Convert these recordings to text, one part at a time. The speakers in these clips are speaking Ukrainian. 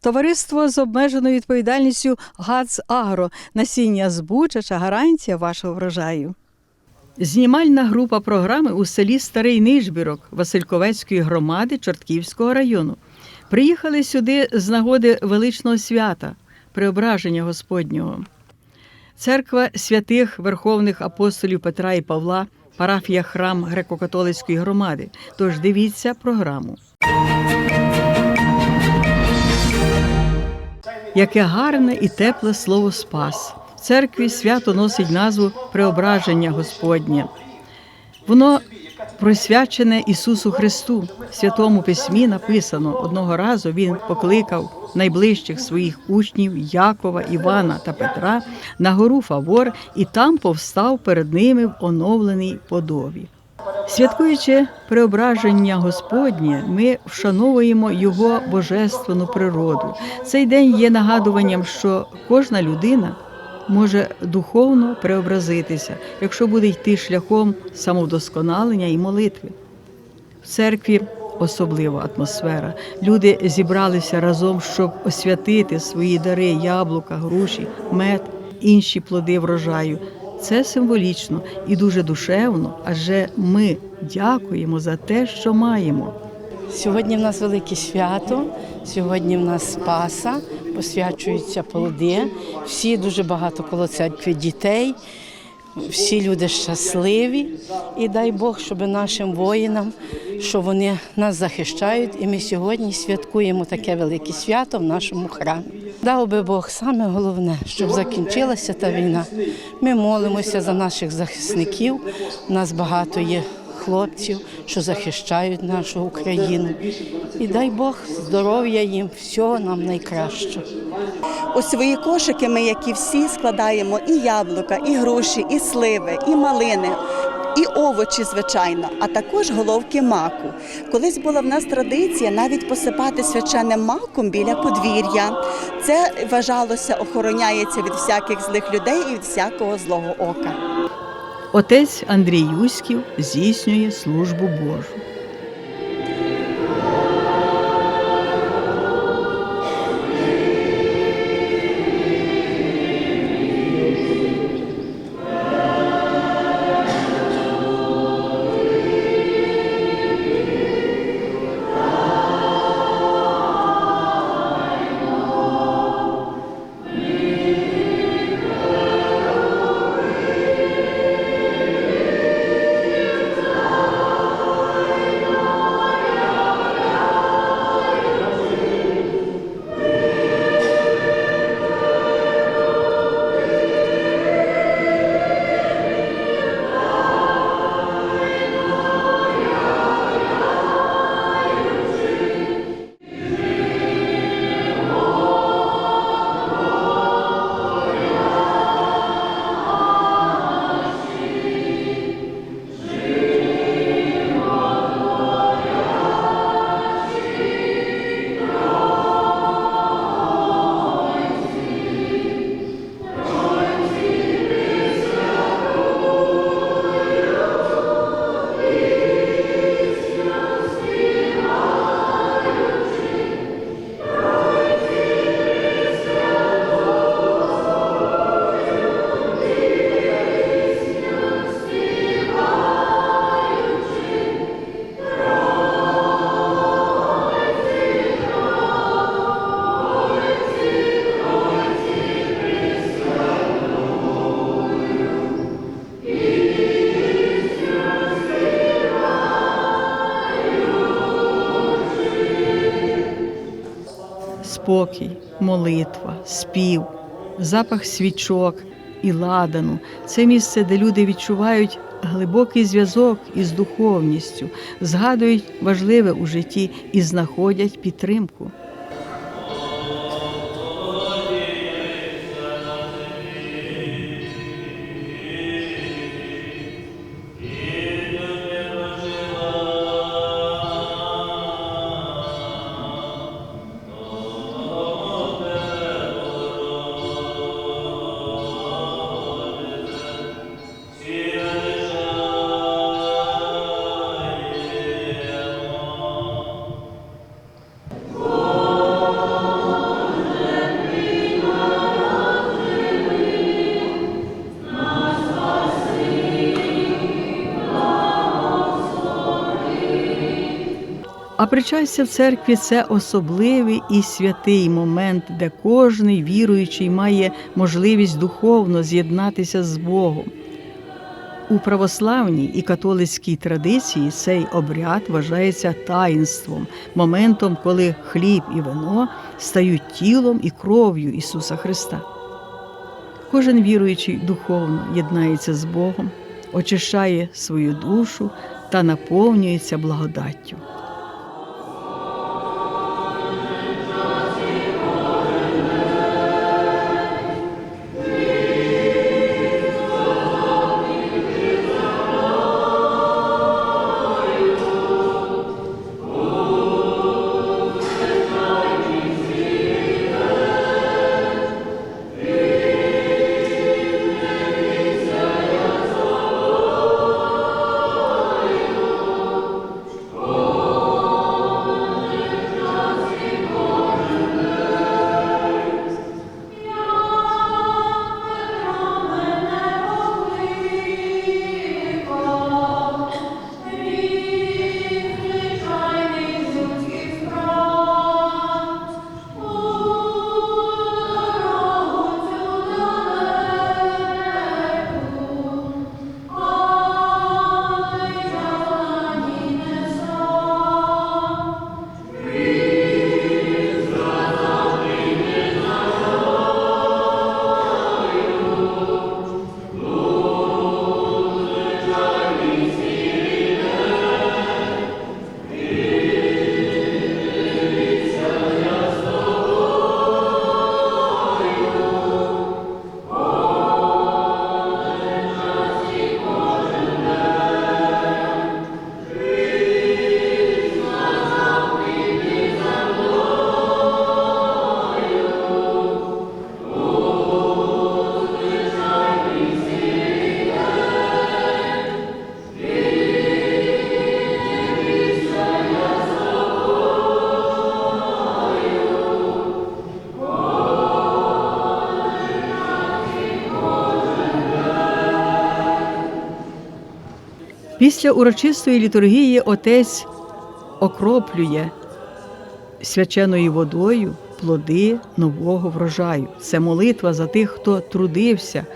Товариство з обмеженою відповідальністю ГАЦ Агро. Насіння збучача гарантія вашого врожаю. Знімальна група програми у селі Старий Нижбірок Васильковецької громади Чортківського району. Приїхали сюди з нагоди величного свята, преображення Господнього. Церква святих Верховних апостолів Петра і Павла, парафія храм греко-католицької громади. Тож дивіться програму. Яке гарне і тепле слово Спас. В церкві свято носить назву Преображення Господнє. Воно присвячене Ісусу Христу. В Святому Письмі написано: одного разу Він покликав найближчих своїх учнів Якова, Івана та Петра на гору Фавор і там повстав перед ними в оновленій подобі. Святкуючи преображення Господнє, ми вшановуємо Його божественну природу. Цей день є нагадуванням, що кожна людина може духовно преобразитися, якщо буде йти шляхом самовдосконалення і молитви. В церкві особлива атмосфера. Люди зібралися разом, щоб освятити свої дари, яблука, груші, мед, інші плоди врожаю. Це символічно і дуже душевно, адже ми дякуємо за те, що маємо. Сьогодні в нас велике свято, сьогодні в нас Спаса, посвячуються плоди. Всі дуже багато коло церкви дітей, всі люди щасливі. І дай Бог, щоб нашим воїнам, що вони нас захищають, і ми сьогодні святкуємо таке велике свято в нашому храмі. Дав би Бог саме головне, щоб закінчилася та війна. Ми молимося за наших захисників. У нас багато є хлопців, що захищають нашу Україну. І дай Бог здоров'я їм, всього нам найкращого. У свої кошики ми, як і всі, складаємо і яблука, і груші, і сливи, і малини. І овочі, звичайно, а також головки маку. Колись була в нас традиція навіть посипати свяченим маком біля подвір'я. Це вважалося, охороняється від всяких злих людей і від всякого злого ока. Отець Андрій Юськів здійснює службу Божу. Спокій, молитва, спів, запах свічок і ладану це місце, де люди відчувають глибокий зв'язок із духовністю, згадують важливе у житті і знаходять підтримку. А причастя в церкві це особливий і святий момент, де кожний віруючий має можливість духовно з'єднатися з Богом. У православній і католицькій традиції цей обряд вважається таїнством, моментом, коли хліб і вино стають тілом і кров'ю Ісуса Христа. Кожен віруючий духовно єднається з Богом, очищає свою душу та наповнюється благодаттю. Після урочистої літургії отець окроплює свяченою водою плоди нового врожаю. Це молитва за тих, хто трудився,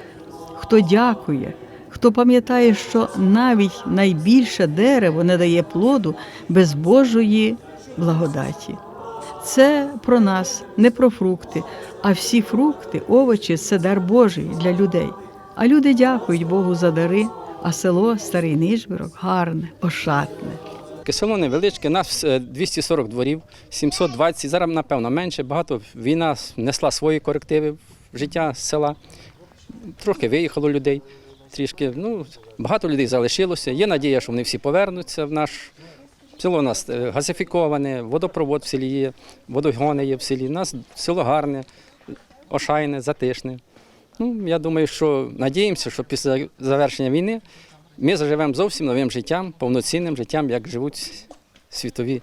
хто дякує, хто пам'ятає, що навіть найбільше дерево не дає плоду без Божої благодаті. Це про нас, не про фрукти, а всі фрукти, овочі це дар Божий для людей. А люди дякують Богу за дари, а село Старий Нижборок гарне, ошатне. Таке Село невеличке, нас е, 240 дворів, 720, зараз, напевно, менше. Багато війна внесла свої корективи в життя села. Трохи виїхало людей, трішки. Ну, багато людей залишилося. Є надія, що вони всі повернуться в наш. Село у нас е, газифіковане, водопровод в селі є, водогони є в селі. У нас село гарне, ошайне, затишне. Ну, я думаю, що надіємося, що після завершення війни ми заживемо зовсім новим життям, повноцінним життям, як живуть світові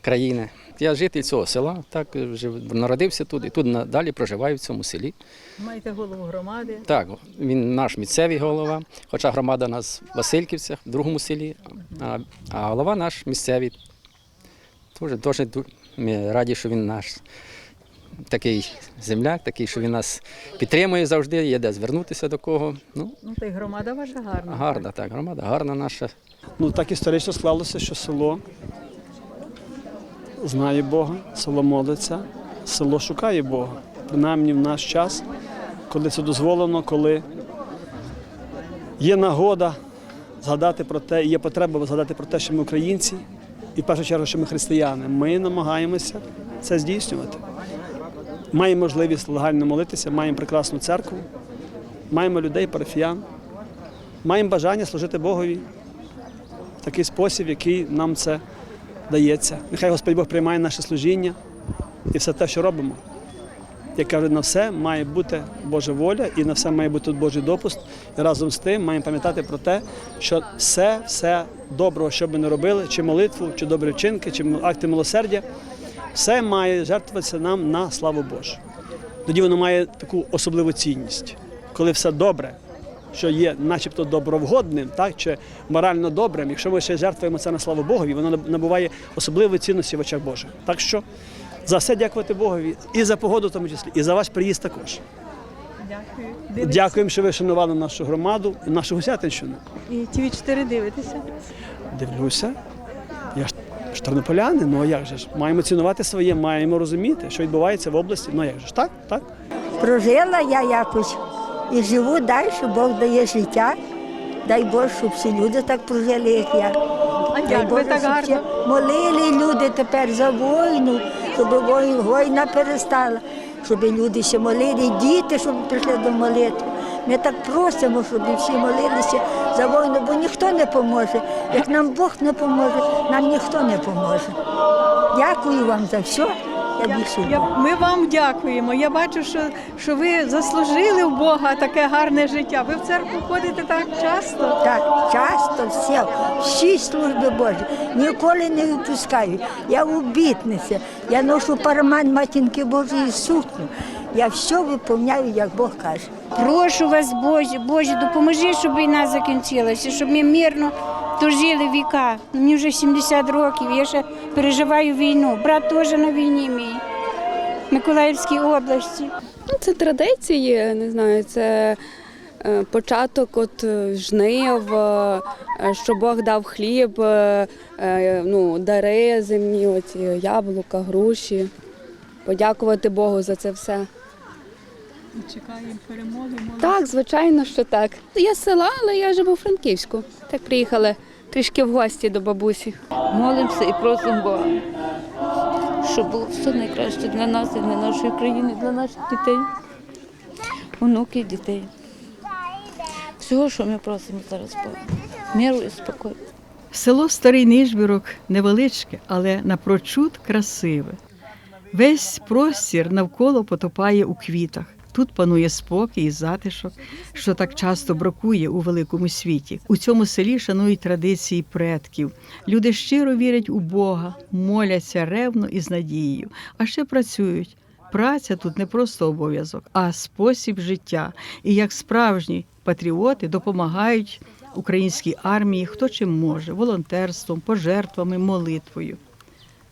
країни. Я житель цього села, так народився тут і тут надалі проживаю в цьому селі. Маєте голову громади. Так, він наш місцевий голова, хоча громада у нас в Васильківцях, в другому селі, а, а голова наш місцевий. Дуже, дуже ми раді, що він наш такий земляк, такий, що він нас підтримує завжди, є де звернутися до кого. Ну, Ну, та й громада ваша гарна. гарна, так, громада, гарна наша. Ну так історично склалося, що село знає Бога, село молиться, село шукає Бога. Принаймні в наш час, коли це дозволено, коли є нагода згадати про те, є потреба згадати про те, що ми українці, і в першу чергу, що ми християни. Ми намагаємося це здійснювати. Маємо можливість легально молитися, маємо прекрасну церкву, маємо людей, парафіян, маємо бажання служити Богові в такий спосіб, який нам це дається. Нехай Господь Бог приймає наше служіння і все те, що робимо. Як кажуть, на все має бути Божа воля і на все має бути Божий допуск. І разом з тим маємо пам'ятати про те, що все, все доброго, що би не робили, чи молитву, чи добрі вчинки, чи акти милосердя, все має жертвуватися нам на славу Божу. Тоді воно має таку особливу цінність, коли все добре, що є начебто добровгодним, так, чи морально добрим, якщо ми ще жертвуємо це на славу Богові, воно набуває особливої цінності в очах Божих. Так що за все дякувати Богові і за погоду, в тому числі, і за ваш приїзд також. Дякую. Дякуємо, що ви шанували нашу громаду нашу Гусятинщину. І ТВ 4 дивитеся. Дивлюся. Ж тернополяни, ну а як же ж? Маємо цінувати своє, маємо розуміти, що відбувається в області. Ну а як же ж так? Так? Прожила я якось і живу далі, Бог дає життя. Дай Боже, щоб всі люди так прожили, як я. А Дай як ви Боже, так щоб гарно? молили люди тепер за війну, щоб війна перестала, щоб люди ще молили, діти, щоб прийшли до молитви. Ми так просимо, щоб всі молилися за війну, бо ніхто не поможе. Як нам Бог не поможе, нам ніхто не поможе. Дякую вам за все. Я. Я, ми вам дякуємо. Я бачу, що, що ви заслужили в Бога таке гарне життя. Ви в церкву ходите так часто. Так, часто все, всі служби Божі, ніколи не відпускаю. Я обітниця, я ношу параман матінки Божої сукню. Я все виповняю, як Бог каже. Прошу вас, Боже, Боже, допоможи, щоб війна закінчилася, щоб ми мирно дожили віка. Мені вже 70 років, я ще переживаю війну. Брат теж на війні мій, Миколаївській області. Ну, це традиції, не знаю, це е, початок от е, жнив, е, що Бог дав хліб, ну, дари земні, оці яблука, груші. Подякувати Богу за це все. Чекаємо перемоги. Так, звичайно, що так. Я з села, але я живу у Франківську. Так приїхали трішки в гості до бабусі. Молимося і просимо Бога, щоб було все найкраще для нас і для нашої країни, для наших дітей, онуків, дітей. Всього, що ми просимо зараз Бога. Миру і спокою. Село Старий Нижбірок невеличке, але напрочуд красиве. Весь простір навколо потопає у квітах. Тут панує спокій і затишок, що так часто бракує у великому світі. У цьому селі шанують традиції предків. Люди щиро вірять у Бога, моляться ревно і з надією, а ще працюють. Праця тут не просто обов'язок, а спосіб життя. І як справжні патріоти допомагають українській армії, хто чим може, волонтерством, пожертвами, молитвою.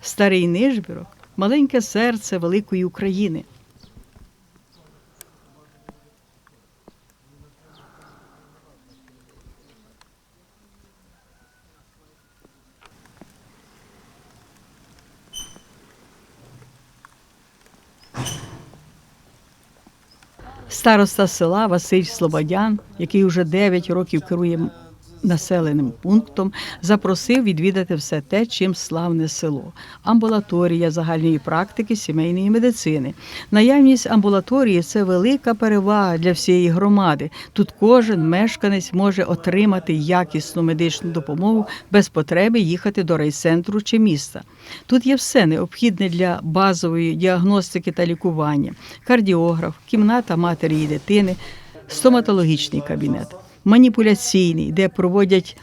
Старий Нижбірок маленьке серце великої України. Староста села Василь Слободян, який уже 9 років керує населеним пунктом, запросив відвідати все те, чим славне село. Амбулаторія загальної практики сімейної медицини. Наявність амбулаторії це велика перевага для всієї громади. Тут кожен мешканець може отримати якісну медичну допомогу без потреби їхати до райцентру чи міста. Тут є все необхідне для базової діагностики та лікування: кардіограф, кімната матері і дитини, стоматологічний кабінет, маніпуляційний, де проводять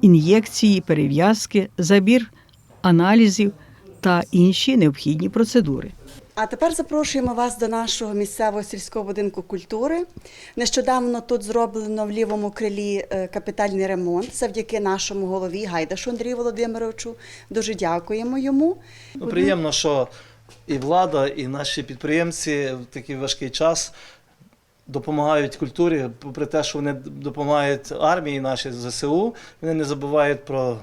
ін'єкції, перев'язки, забір аналізів та інші необхідні процедури. А тепер запрошуємо вас до нашого місцевого сільського будинку культури. Нещодавно тут зроблено в лівому крилі е, капітальний ремонт завдяки нашому голові Гайдашу Андрію Володимировичу. Дуже дякуємо йому. Ну, приємно, що і влада, і наші підприємці в такий важкий час допомагають культурі, попри те, що вони допомагають армії нашій ЗСУ, вони не забувають про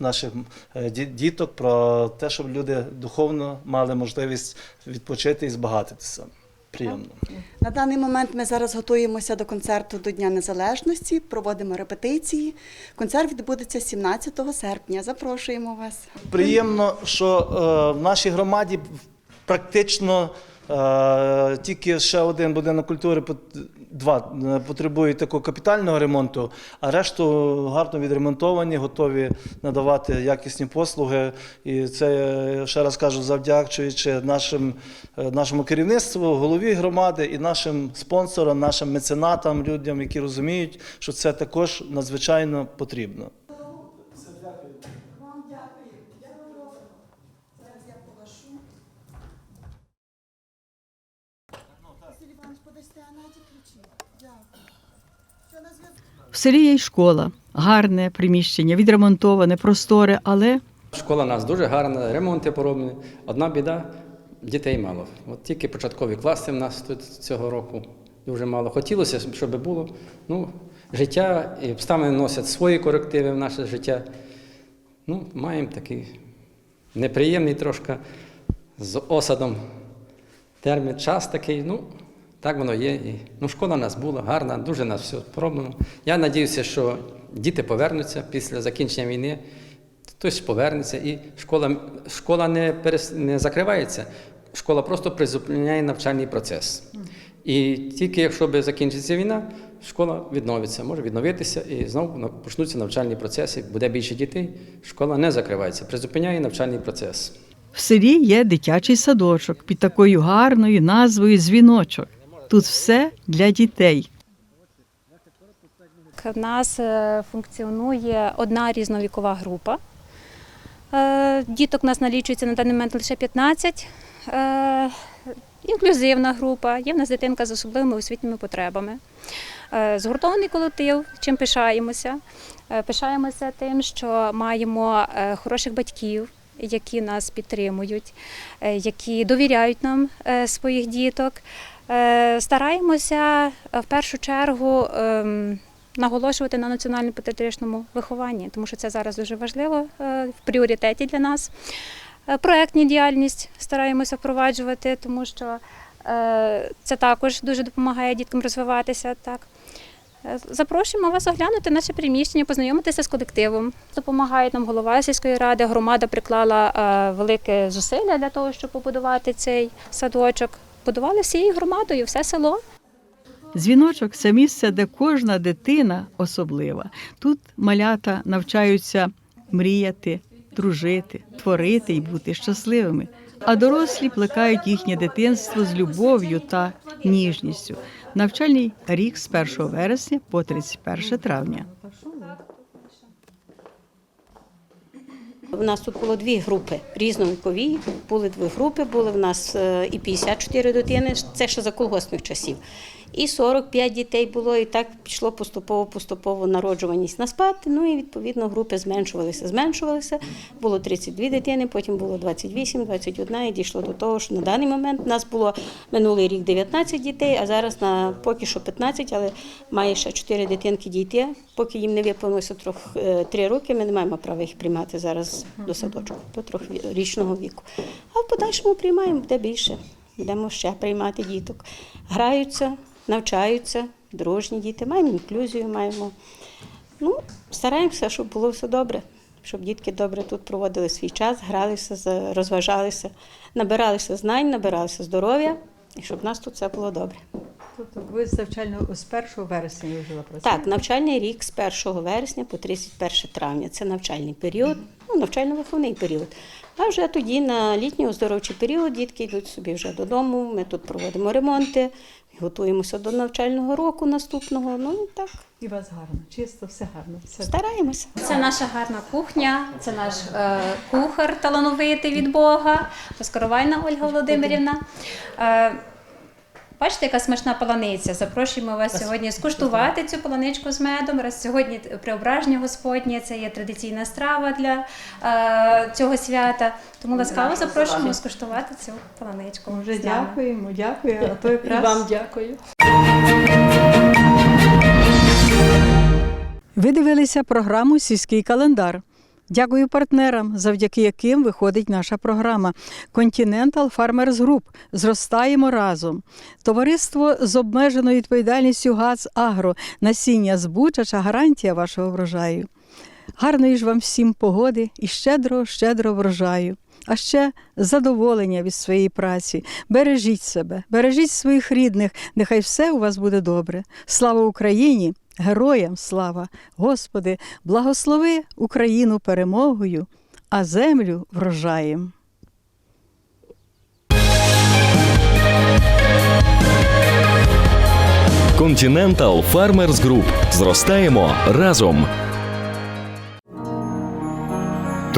наших е, діток, про те, щоб люди духовно мали можливість відпочити і збагатитися. Приємно. На даний момент ми зараз готуємося до концерту до Дня Незалежності, проводимо репетиції. Концерт відбудеться 17 серпня. Запрошуємо вас. Приємно, що е, в нашій громаді практично тільки ще один будинок культури, два е, потребують такого капітального ремонту, а решту гарно відремонтовані, готові надавати якісні послуги. І це е, ще раз кажу, завдячуючи нашим, е, нашому керівництву, голові громади і нашим спонсорам, нашим меценатам, людям, які розуміють, що це також надзвичайно потрібно. В селі є й школа, гарне приміщення, відремонтоване, просторе, але Школа у нас дуже гарна, ремонти пороблені. Одна біда дітей мало. От тільки початкові класи в нас тут цього року дуже мало. Хотілося, щоб було. Ну, життя і обставини носять свої корективи в наше життя. Ну, маємо такий неприємний трошки з осадом термін, час такий. Ну, так воно є. І, ну, школа у нас була гарна, дуже нас все пороблено. Я сподіваюся, що діти повернуться після закінчення війни. Хтось повернеться, і школа, школа не, перес, не закривається, школа просто призупиняє навчальний процес. І тільки якщо би закінчиться війна, школа відновиться, може відновитися і знову почнуться навчальні процеси, буде більше дітей. Школа не закривається, призупиняє навчальний процес. в селі є дитячий садочок під такою гарною назвою Дзвіночок. Тут все для дітей. В нас е, функціонує одна різновікова група. Е, Діток у нас налічується на даний момент лише 15. Е, Інклюзивна група, є в нас дитинка з особливими освітніми потребами. Згуртований колектив, чим пишаємося. Пишаємося тим, що маємо хороших батьків, які нас підтримують, які довіряють нам своїх діток. Е, Стараємося е, в першу чергу ем, наголошувати на національно-патріотичному вихованні, тому що це зараз дуже важливо е, в пріоритеті для нас. Проектні діяльність стараємося впроваджувати, тому що це також дуже допомагає діткам розвиватися. Так. Запрошуємо вас оглянути наше приміщення, познайомитися з колективом. Допомагає нам голова сільської ради. Громада приклала велике зусилля для того, щоб побудувати цей садочок. Будували всією громадою, все село. Дзвіночок це місце, де кожна дитина особлива. Тут малята навчаються мріяти, дружити, творити і бути щасливими. А дорослі плекають їхнє дитинство з любов'ю та ніжністю. Навчальний рік з 1 вересня по 31 травня. У нас тут було дві групи різновікові. Були дві групи, були в нас е, і 54 дитини, це ще за колгоспних часів. І 45 дітей було, і так пішло поступово-поступово народжуваність на спад. Ну і відповідно групи зменшувалися, зменшувалися. Було 32 дитини, потім було 28, 21, і дійшло до того, що на даний момент у нас було минулий рік 19 дітей, а зараз на поки що 15, але має ще 4 дитинки дійти. Поки їм не виповнилося трохи 3 роки, ми не маємо права їх приймати зараз до садочку, до трьохрічного віку. А в подальшому приймаємо буде більше. Будемо ще приймати діток. Граються, навчаються, дружні діти, маємо інклюзію, маємо. Ну, стараємося, щоб було все добре, щоб дітки добре тут проводили свій час, гралися, розважалися, набиралися знань, набиралися здоров'я, і щоб в нас тут все було добре. Тобто ви з навчального з 1 вересня вже Так, навчальний рік з 1 вересня по 31 травня. Це навчальний період, ну, навчально-виховний період. А вже тоді на літній оздоровчий період дітки йдуть собі вже додому. Ми тут проводимо ремонти, готуємося до навчального року наступного. Ну і так. І у вас гарно, чисто, все гарно. Все Стараємося. Це наша гарна кухня, це наш е, кухар талановитий від Бога, Поскоровальна Ольга Володимирівна. Е, бачите, яка смачна поланиця. Запрошуємо вас сьогодні скуштувати цю поланичку з медом. Раз сьогодні преображення Господнє, це є традиційна страва для е, цього свята. Тому ласкаво запрошуємо скуштувати цю поланичку. Вже з дякуємо, дякую. А то якраз... І вам дякую. Ви дивилися програму Сільський календар. Дякую партнерам, завдяки яким виходить наша програма. Continental Farmers Group. Зростаємо разом. Товариство з обмеженою відповідальністю ГАЗ Агро. Насіння збучача гарантія вашого врожаю. Гарної ж вам всім погоди і щедро, щедро врожаю. А ще задоволення від своєї праці. Бережіть себе, бережіть своїх рідних, нехай все у вас буде добре. Слава Україні! Героям слава! Господи, благослови Україну перемогою, а землю врожаєм. Continental Farmers Group. Зростаємо разом.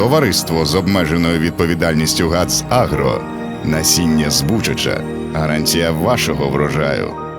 Товариство з обмеженою відповідальністю ГАЦ Агро. Насіння збучача. Гарантія вашого врожаю.